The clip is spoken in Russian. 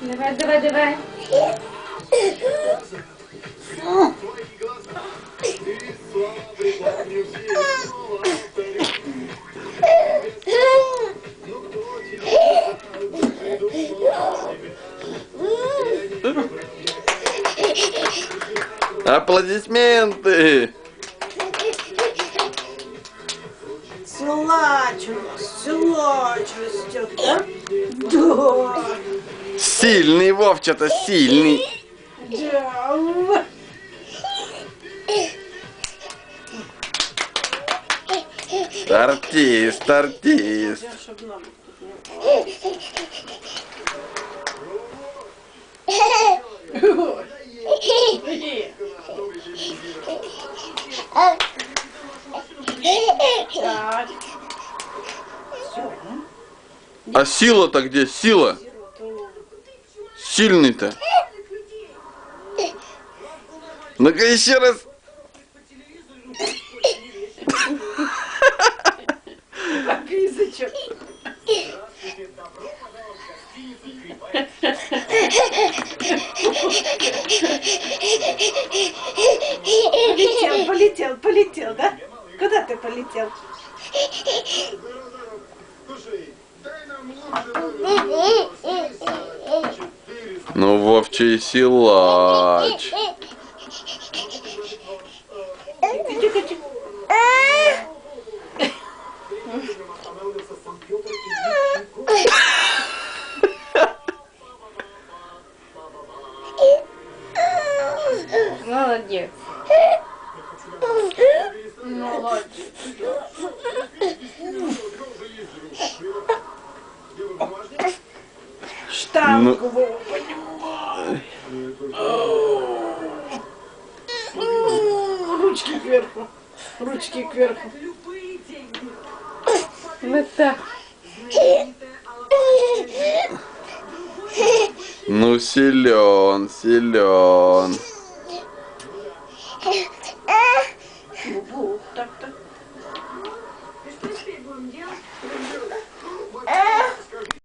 Давай, давай, давай. Аплодисменты! Нас, силач растет, да? Да. Сильный, Вовчата, сильный. Да. Артист, артист. Я А сила-то где? Сила? Сильный-то. Ну-ка еще раз. Как язычок. Полетел, полетел, полетел, да? Куда ты полетел? Ну, Вовчий силач. Молодец. Штангу Вова поднимай. М, Ручки кверху. Ручки кверху. Вот так. Ну, силен, силен. Так-то.